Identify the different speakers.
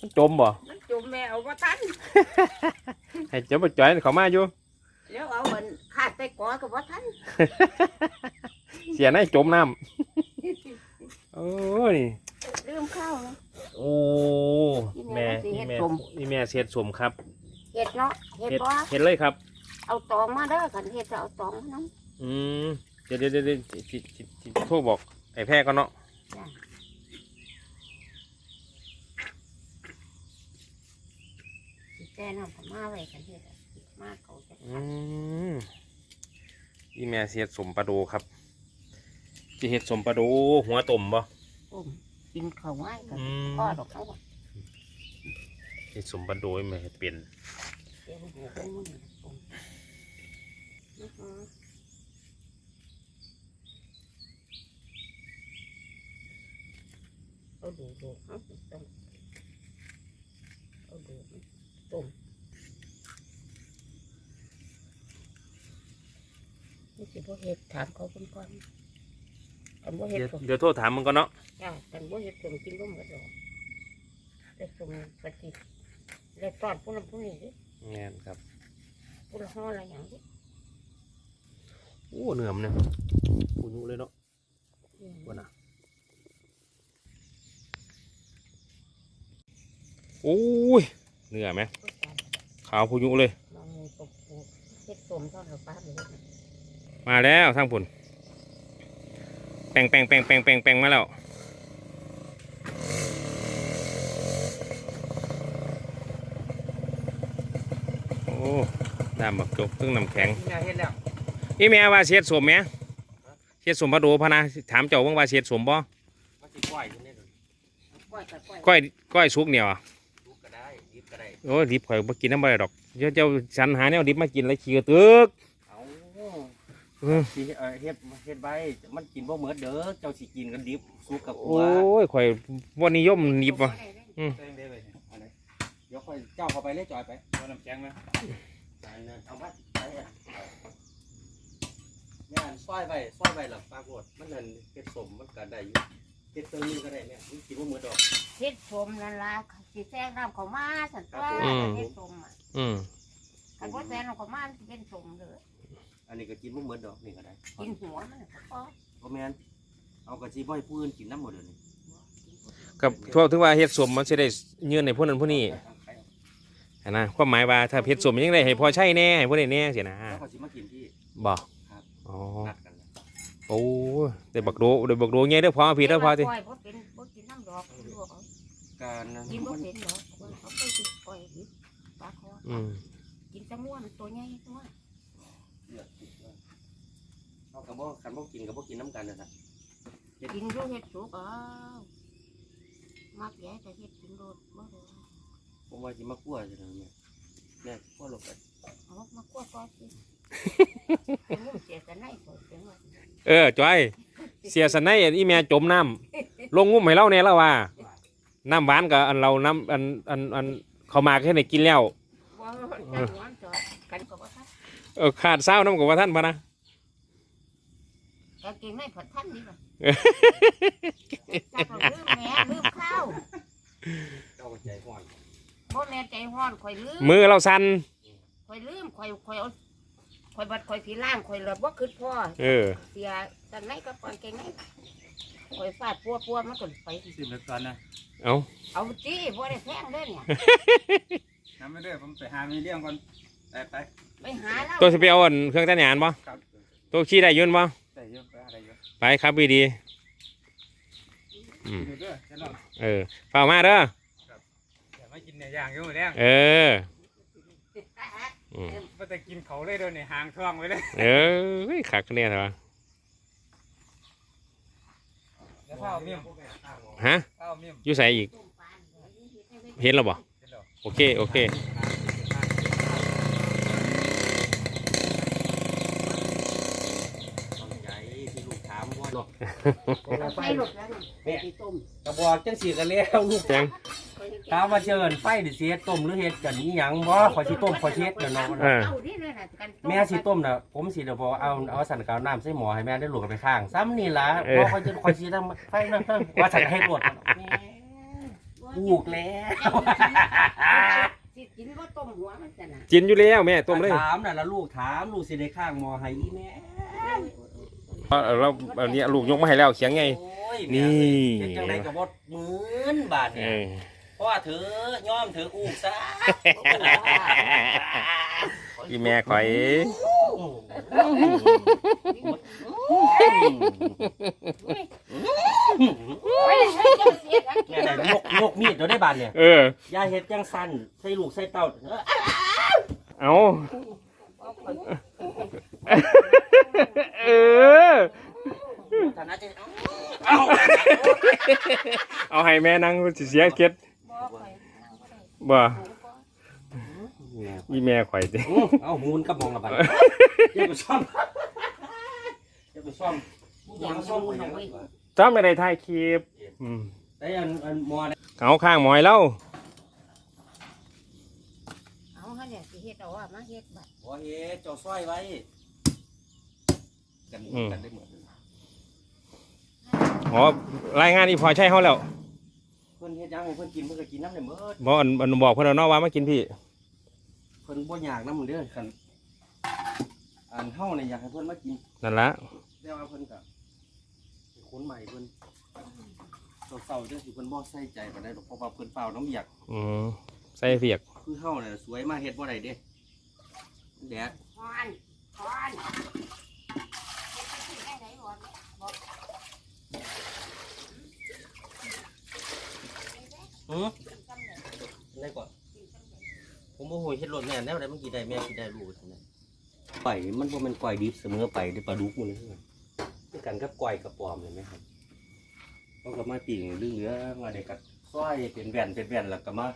Speaker 1: มันจมบ่
Speaker 2: มันจุ่มแม่เอาว่าทัน
Speaker 1: ให้เจ้าบ่จ่อยเขามาอยู่
Speaker 2: แล้วเอามันขาดไปกอกับว่าทัน
Speaker 1: เสียในจมน้ำโอ้ย
Speaker 2: ลืมข้าวนะ
Speaker 1: โอ้แม่
Speaker 2: นี่
Speaker 1: นี่
Speaker 2: แม่
Speaker 1: แม่
Speaker 2: สม
Speaker 1: นี่แม่เสียดสมครับ
Speaker 2: เห็ดเนาะเห็ด
Speaker 1: เห็ด
Speaker 2: บ่
Speaker 1: เห็ดเลยครับ
Speaker 2: เอาตองมาเด้อกันเห็ดจะเอาตองมาน้
Speaker 1: อืมเดี๋ยวเดี๋ยวเดี๋ยวเดี๋ยวจิจิจิจิโทรบอกไอ้แพ้ก็เนาะำ
Speaker 2: สิ แจ้น้ำผมมาไว้กันเห็ดอะมาเขาจะ
Speaker 1: อืมอีแม่เสียดสมปลาโดครับจะเห็ดสมปลาโดหัวต้มบ่
Speaker 2: ต้มกินข้าวง่ายกัน
Speaker 1: อืม
Speaker 2: พ่อดอกเขาอะ
Speaker 1: เห็ดสมปลาโดแม่เฮ็ดเป็น
Speaker 2: เดี๋ยวหูเป็นมึงนะต้มอื้อหือเอาดูดูเอาไปต้มเอาดู ต้มนี่สิบ่เห็ดถามเขาเพิ่นก่อนกันบ่เห็ด
Speaker 1: เดี๋ยว
Speaker 2: ผม
Speaker 1: เดี๋ยวโทรถามมึงก่อนเนาะ
Speaker 2: จ้ากันบ่เห็ดผมกินบ่หมดหรอกแต่สมปฏิแล้วตอดผู้นั้นผู้นี้ดิ
Speaker 1: แม่นครับ
Speaker 2: ผู้ละห่อละหยังดิ
Speaker 1: โอ้เนื้อมันเนี่ยปูยุเลยเนาะว่าน่ะโอ้ย เนื้อไหมขาวปูยุเลย
Speaker 2: ลองตบปูเฮ็ดสมเท่ากับป้าเลย
Speaker 1: มาแล้วทางผุนแปงแปงแปงแปงแปงแปงมาแล้วโอ้ดามบักจกตึ้งน้ำแข็ง
Speaker 3: เนี่ยเห็นแล้ว
Speaker 1: อีแม่ว่าเสียดสมไหมเสียดสมพะโดพะนะถามเจ้าว่าว่าเสียดสมบ่
Speaker 3: มันสิก้อยขึ้นได้เลย
Speaker 2: ก้อยกับก้อย
Speaker 1: ก้อยก้อยสุกเหนียวอะ
Speaker 3: ลูกก็ได้ดิบก็ได้
Speaker 1: โอ้ยดิบข่อยบ่กินน้ำบ่ได้ดอกเจ้าเจ้าสรรหาแนวดิบมากินแล้วขี้กระตึก
Speaker 3: เอา
Speaker 1: เออ
Speaker 3: สิเอ่อเฮ็ดเฮ็ดใบมันกินบ่เหมือนเด้อเจ้าสิกินกันดิบสุกกับหั
Speaker 1: โอ้ยข่อยบ่นิยมดิบว่ะ
Speaker 3: เต้งได้เลยอันไหนเดี๋ยวค่อยเจ้าเข้าไปเลยจอยไปเอาน้ำแข็งนะเอามาไปอะเนี่ยอันซอยไปซอยไปหลับปรากฏมันนั่นเฮ็ดสมมันก็ได้อยู่ เฮ็ดตัวนี้ก็ได้เนี่ยมันกินบ่เหมือนดอก
Speaker 2: เฮ็ดสมนั่นล่ะสิแซงน้ำเขามาสั่นตัวเฮ็ดสมอะ
Speaker 1: อืม
Speaker 2: คันบ่แซงน้ำเขามามันสิเป็นสมเด้อ
Speaker 3: อันนี้ก็กินบ่เหมือนดอกนี่ก็ได้
Speaker 2: กินหัวมันก็พอ
Speaker 3: บ่แม่นเอากะสิบ่ให้ผู้อื่นกินน้ำหมดเดี๋ยวนี้
Speaker 1: กับทั่วถึงว่าเฮ็ดสมมันสิได้ยืนในพวกนั้นพวกนี้หั้นนะความหมายว่าถ้าเฮ็ดสมยังได้ให้พอใช้แน่ให้พวกนี้แน่สินะ
Speaker 3: แล้วก็สิมากินที่
Speaker 1: บ่
Speaker 3: ครับ
Speaker 1: อ๋อ
Speaker 3: นัดกันนะ
Speaker 1: โอ้ยได้บักโดได้บักโดใหญ่เด้อพอพี่เด้อพอติ
Speaker 2: ก้อยบ่เป็นบ่กินน้ำดอกลวกเอา
Speaker 3: การนั้น
Speaker 2: กินบ่
Speaker 3: มัน
Speaker 2: เป็นดอกเขาไปกินก้อยดิบปลาคอ
Speaker 1: อืม
Speaker 2: กินแตะม่วนตัวใหญ่ตัว
Speaker 3: เลือดติดเลยเอากระบอกกันบ่กินกับบ่กินน้ำกันนะนะ
Speaker 2: กินอยู่เฮ็ดสุกเอามักแย่แต่เฮ็ดกินโดดบ่ได้
Speaker 3: ผมว่าสิมาคั่วจังเลยเนี่ยแม่คั่วลงไป
Speaker 2: เอามากลัวก็สิมึงเสียกันไหนก็เป็นว่า
Speaker 1: เออจ้อยเสียสันในอีแม่จมน้ำลงงุ้มให้เราแน่แล้วว่า น้ำหวานกับอันเราน้ำอันอันอันเขาวหมากแค่ไหนกินแล้ว
Speaker 2: ว่าจะหวานจอดกันก็บ่ทัน
Speaker 1: เออขาดเศร้าน้ำกับว่าท่านพะนะ
Speaker 2: กางเกงในผัดท่านนี่ล่ะจักเราลืมแม่ลืมข้าว
Speaker 3: เจ้าใจห้อน
Speaker 2: บ่แม่ใจฮ้อนข่อยลืม
Speaker 1: มือเราสั่น
Speaker 2: ข่อยลืมข่อยข่อยเอา ข่อยบัดข่อยสิล้างข่อยเลยบ่คิดพ่อ
Speaker 1: เออ
Speaker 2: เสียกันไหนก็ปล่อยเกงไหนข่อยฟาดปัวปัวๆมันก็ไป
Speaker 3: ซิมแล้วก่อนนะ
Speaker 1: เอา
Speaker 2: เอาจี้บ่ได้แพงเด้อเนี่ย
Speaker 3: น้ำไม่ได้ผมไปหามีเรื่องก่อนไปไป
Speaker 2: ไปหาแล้ว
Speaker 1: ตัวสิไปเอาอันเครื่องแต่งงานบ่
Speaker 3: ครับ
Speaker 1: ตัวขี้ได้ยืนบ่
Speaker 3: ได้เยอะไปอะไรเยอะ
Speaker 1: ไปครับดีดีอืม
Speaker 3: ดูเด้อจะนอน
Speaker 1: เออเฝ้ามาเด้อ
Speaker 3: อย่ามากินเนี่ยย่างอยู่แรง
Speaker 1: เอออื ม
Speaker 3: ว่าแต่กินเขาเลยเดี๋ยวนี้ห่างท้องไว้เลย
Speaker 1: เออขักเนี่ยเหรอ
Speaker 3: แล้วข้าวเมี่ยม
Speaker 1: ฮะ
Speaker 3: ข้าวเมี่ยม
Speaker 1: อยู่ใส่อีก เห็นแล้วบ่โอเค โอเค
Speaker 3: ใหญ่ที่ลูกถามว่า
Speaker 2: เอาไฟหลดแล้วนี่ไปต้ม
Speaker 3: กระบอกจังสีกันแล้วลูก
Speaker 1: จัง
Speaker 3: ถามว่าเชิญไฟดิเสียต้มหรือเฮ็ดกันนี่หยังบ่ขอยสิต้มขอยสิเฮ็ดน่ะเนาะ
Speaker 1: อ่า
Speaker 2: เอาดิเลยน่ะกัน
Speaker 3: แม่สิต้มน่ะผมสิเดี๋ยวพอเอาเอาสันกาวน้ำใส่หมอให้แม่ได้หลวกกันไปข้าง ซ้ำนี่ล่ะพอขอยจะขอยสิทำไฟนั่นๆว่าสันให้รวด
Speaker 2: แม่บ่
Speaker 3: ปลูกแล้ว
Speaker 2: สิกินก็ต้มหัวมันจะน่ะ
Speaker 1: กินอยู่แล้วแม่ต้มเลย
Speaker 3: ถามน่ะแล้วลูกถามลูกสิได้ข้างหมอให้อีแม่
Speaker 1: เอาเราอันนี้ลูกยกมาให้แล้วเขียงไง
Speaker 3: โอ้ย
Speaker 1: นี่
Speaker 3: แม่เฮ็ดจังไดก็บ่หมื่นบาท
Speaker 1: เอ
Speaker 3: เนี่ย
Speaker 1: อ
Speaker 3: เพราะว่าเธอย่อมเธออู้ซะ
Speaker 1: อีแม่ข่อย
Speaker 2: โอ้ยให้เจ้าเสียทั้ง
Speaker 3: แม่ได้ยกยกมีดเดี๋ยวได้บาทเนี่ย
Speaker 1: เออ
Speaker 3: ยายเฮ็ดจังสั้นใส่ลูกใส่เต้าเออ
Speaker 1: เอาเออ
Speaker 3: ฐานะจะเอา
Speaker 1: เอาให้แม่นั่งสิเสียเก็ด
Speaker 2: บอกไป
Speaker 1: บ่อีแม่ข่อยติ
Speaker 3: อื้อเอามูลกับมองละบาทอย่าไปซ่อมอย่าไปซ่อม
Speaker 2: อย่าง
Speaker 3: ซ่อม
Speaker 2: มู
Speaker 3: อ
Speaker 2: ล
Speaker 3: ย่าง
Speaker 2: เอาไว้
Speaker 1: จ้าไม่ได้ถ่ายคลิปอืม
Speaker 3: แต่อันอันหมอเนี่ย
Speaker 1: เอาข้างหมอยแล้ว
Speaker 2: เอาให้เนี่ยสิเฮ็ดเอาว่ามาเฮ็ดบัด
Speaker 3: โอ้เฮ็ดเจ้าซอยไว้กันกันได้เหมือน
Speaker 1: อ๋อรายงานอีพอใช่เฮาแล้ว
Speaker 3: เพิ่นเฮ็ดหยังให้เพิ่นกินเพิ่นก็กินน้ำได้หมด
Speaker 1: บ่อันอันบอกเพิ่นเอาเนาะว่ามากินพี่
Speaker 3: เพิ่นบ่อยากน้ำเด้อคันอันเฮาเนี่ยอยากให้เพิ่นมากิน
Speaker 1: นั่นละ
Speaker 3: แต่ว่าเพิ่นก็คนใหม่เพิ่นเศร้าๆจังสิเพิ่นบ่ใส่ใจปานใดหรอกเพราะว่าเพิ่นเปล่าน้ำอยาก
Speaker 1: อืมใส่เฟียก
Speaker 3: คือเฮาน่ะสวยมาเฮ็ดบ่ได้เด้แดด
Speaker 2: พอนพอนให้ไหนบ่บอก
Speaker 3: หือได้ก่อนผมบ่ฮู้เฮ็ดรส แม่แนวใดมันกินได้แม่กินได้รู้ซั่นน่ะไก่มันบ่แมันไก่ดิบเสมอไปด้ปลาดุกมื้อนี้คือกันกับไก่กับปอมเห็นไหมครับเขาก็มาปิ่งเหลือมาเด็กก็ซอยเป็นแว่นเป็นแว่นแล้วก็มา